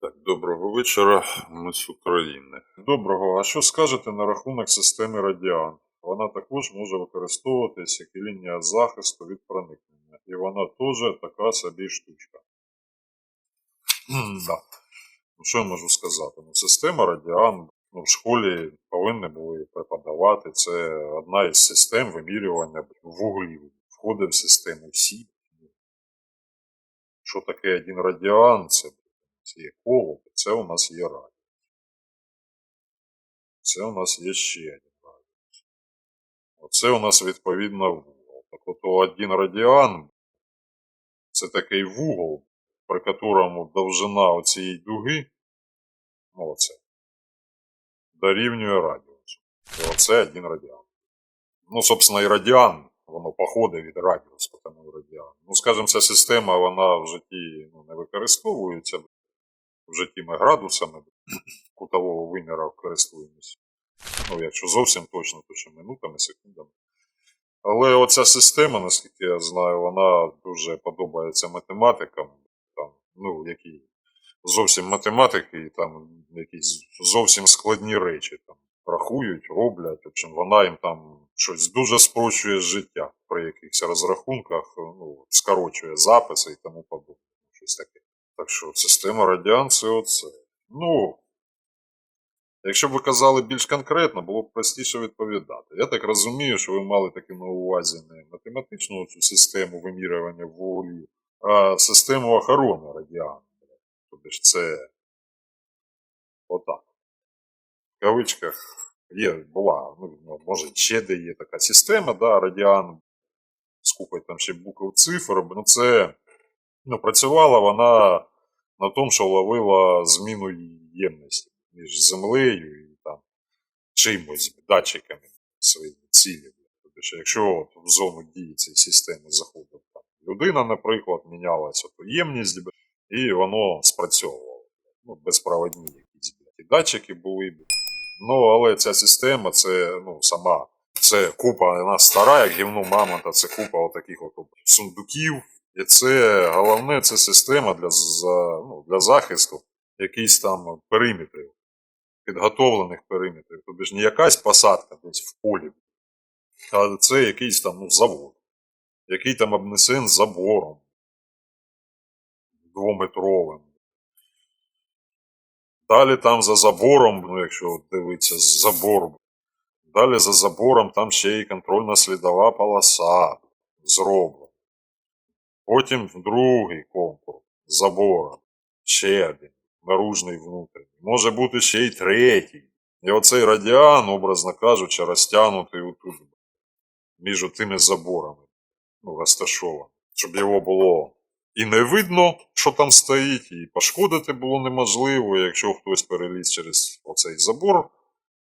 Так, доброго вечора, ми з України. Доброго. А що скажете на рахунок системи Радіан? Вона також може використовуватись як і лінія захисту від проникнення. І вона теж така собі штучка. да. Ну, що я можу сказати? Ну, система Радіан ну, в школі повинні були преподавати. Це одна із систем вимірювання вуглів. Входить в систему СІ. Що таке один радіан? Це це це у нас є радіус. Це у нас є ще один радіус. Оце у нас відповідно вугол. Так от один радіан це такий вугол, при якому довжина оцієї дуги, ну оце, дорівнює радіусу. І оце один радіан. Ну, собственно, і радіан, воно походить від радіусу, тому радіан. Ну, скажімо, ця система, вона в житті ну, не використовується в житті-градусами кутового виміра користуємося. Ну, якщо зовсім точно, то ще минутами, секундами. Але оця система, наскільки я знаю, вона дуже подобається математикам, там, ну, які зовсім математики, і там якісь зовсім складні речі там рахують, роблять. Общем, вона їм там щось дуже спрощує життя при якихось розрахунках, ну, скорочує записи і тому подобне. Що система радіан це оце. Ну, якщо б ви казали більш конкретно, було б простіше відповідати. Я так розумію, що ви мали таки на увазі не математичну цю систему вимірювання вуглів, а систему охорони радіану. Тобто ж це отак. В кавичках є, була, ну, може, ще де є така система, да, радіан, купою там ще букв цифр, ну це ну, працювала вона на тому, що ловила зміну ємності між землею і там чимось, датчиками своїми цілями. Тобто, якщо от в зону дії цієї системи заходить там, людина, наприклад, мінялася ємність, і воно спрацьовувало. Ну, безпроводні якісь і датчики були. Ну, але ця система, це ну, сама, це купа, вона стара, як гівно мамонта, це купа отаких от сундуків. І це головне це система для ну, для захисту якихось там периметрів, підготовлених периметрів. Тобто ж не якась посадка десь в полі, а це якийсь там ну, завод, який там обнесен забором двометровим. Далі там за забором, ну якщо дивитися з забором, далі за забором там ще й контрольно слідова полоса зроблена. Потім другий конкурс забором. Ще один. Наружний внутрішній. Може бути ще й третій. І оцей радіан, образно кажучи, розтягнутий отут між тими заборами. Ну, розташований. Щоб його було і не видно, що там стоїть, і пошкодити було неможливо. Якщо хтось переліз через оцей забор,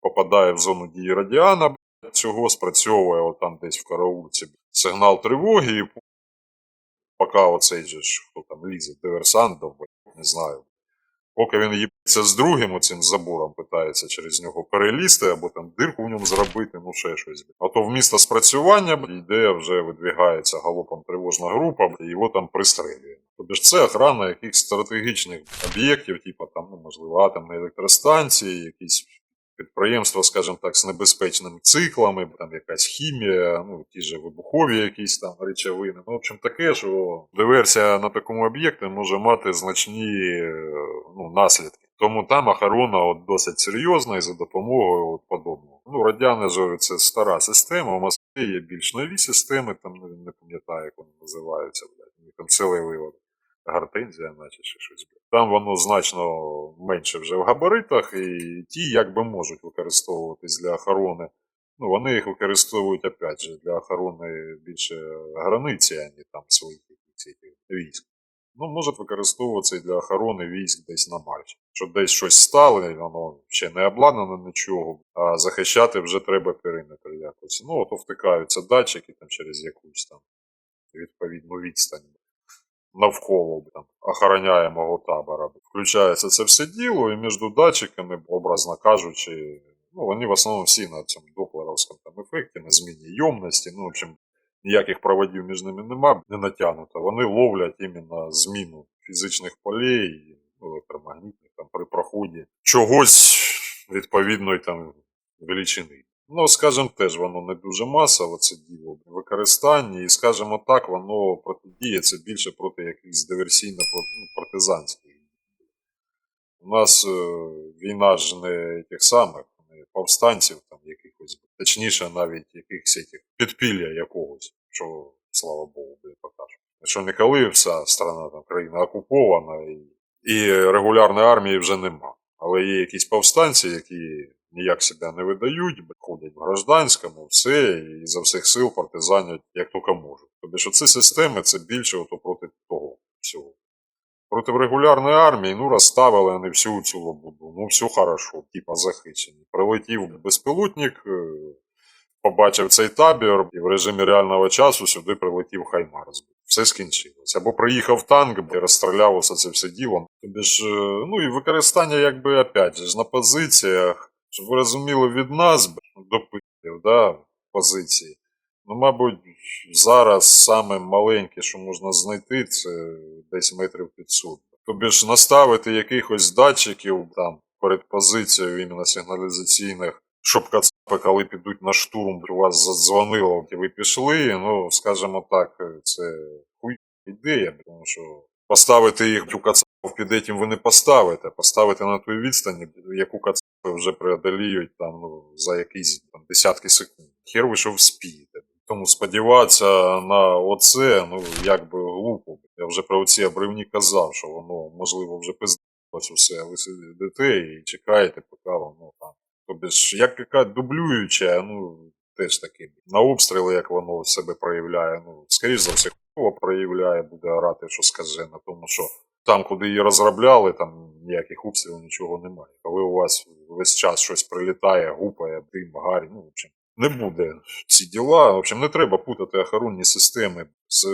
попадає в зону дії радіана, цього спрацьовує отам десь в караульці сигнал тривоги, і поки оцей же хто там лізе, диверсант, не знаю. Поки він їбеться з другим оцим забором, питається через нього перелізти або там дирку в ньому зробити, ну ще щось. А то в місто спрацювання йде, вже видвигається галопом тривожна група, і його там пристрелює. Тобто ж це охрана якихось стратегічних об'єктів, типу там, ну, можливо, атомної електростанції, якісь підприємства, скажімо так, з небезпечними циклами, там якась хімія, ну ті ж вибухові якісь там речовини. Ну, в общем, таке, що диверсія на такому об'єкті може мати значні ну, наслідки. Тому там охорона от досить серйозна і за допомогою от подобного. Ну, радяни ж це стара система. У Москві є більш нові системи, там не пам'ятаю, як вони називаються, блядь, там цілий вивод гортензія, наче ще щось. Там воно значно менше вже в габаритах, і ті, як би можуть використовуватись для охорони. Ну, вони їх використовують опять же для охорони більше границі, а не там своїх військ. Ну, можуть використовуватися і для охорони військ десь на марші. Що десь щось стало, воно ще не обладнано нічого, а захищати вже треба периметр якось. Ну, от втикаються датчики там через якусь там відповідну відстань навколо там, охороняємого табора. Включається це все діло, і між датчиками, образно кажучи, ну, вони в основному всі на цьому доплеровському там ефекті, на зміні йомності. Ну, в общем, ніяких проводів між ними нема, не натягнуто. Вони ловлять іменно зміну фізичних полей. ну, електромагнітних, там при проході чогось відповідної там величини. Ну, скажімо, теж воно не дуже масово, це діло в використанні, і, скажімо так, воно протидіє це більше проти якихось диверсійно-партизанських. У нас е, війна ж не тих самих, не повстанців там якихось, точніше, навіть якихось этих, підпілля якогось, що, слава Богу, блін, покаже. Що не коли вся страна, там, країна окупована і, і регулярної армії вже нема. Але є якісь повстанці, які ніяк себе не видають, ходять в гражданському, все, і за всіх сил партизанять як тільки можуть. Тобто, що ці системи це більше ото проти того всього. Проти регулярної армії, ну, розставили вони всю цю лабуду. Ну, все хорошо, типа захищені. Прилетів безпілотник, е, побачив цей табір, і в режимі реального часу сюди прилетів Хаймарс. Все скінчилось. Або приїхав танк і розстріляв це все діло. Тобі ж, е, ну і використання, якби опять же, на позиціях, щоб ви розуміли від нас б, допитів, да, позиції. Ну, мабуть, зараз саме маленьке, що можна знайти, це десь метрів 500. Тобі ж наставити якихось датчиків там перед позицією іменно сигналізаційних, щоб кацапи, коли підуть на штурм, у вас задзвонило, і ви пішли, ну, скажімо так, це хуй ідея, тому що поставити їх у кацапів під етім ви не поставите, поставити на той відстані, яку кацапи вже преодоліють там, ну, за якісь там, десятки секунд. Хер ви що вспієте. Тому сподіватися на оце, ну, як би глупо. Я вже про оці обривні казав, що воно, можливо, вже пиздалось усе, ви сидите і чекаєте, поки воно там. Тобто ж, як яка дублююча, ну, теж таки, на обстріли, як воно себе проявляє, ну, скоріш за все, хуйово проявляє, буде орати, що скаже, на тому, що там, куди її розробляли, там ніяких обстрілів, нічого немає. Коли у вас весь час щось прилітає, гупає, дим, гарі, ну, в общем, не буде ці діла. В общем, не треба путати охоронні системи з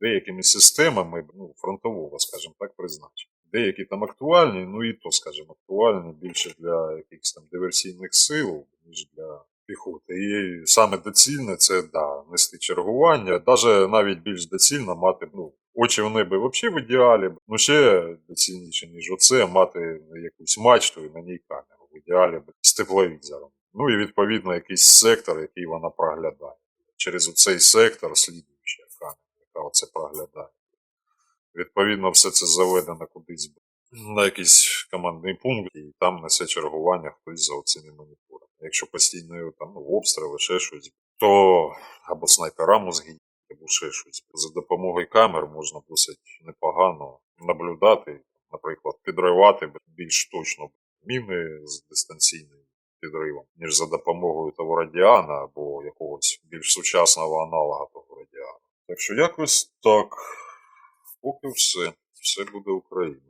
деякими системами ну, фронтового, скажімо так, призначення. Деякі там актуальні, ну і то, скажімо, актуальні більше для якихось там диверсійних сил, ніж для піхоти. І саме доцільне це да, нести чергування. Даже навіть більш доцільно мати ну, очі в небі взагалі в ідеалі. Ну ще доцільніше, ніж оце, мати якусь мачту і на ній камеру. Ідеалі з тепловізором. Ну і відповідно якийсь сектор, який вона проглядає. Через цей сектор слідуюча камера, яка оце проглядає. Відповідно, все це заведено кудись на якийсь командний пункт, і там несе чергування хтось за оцими моніторами. Якщо постійно там ну, обстріли, ще щось, то або снайпера мозги, або ще щось. За допомогою камер можна досить непогано наблюдати, наприклад, підривати більш точно міни з дистанційним підривом, ніж за допомогою того радіана або якогось більш сучасного аналога того радіана. Так що якось так, поки все, все буде Україна.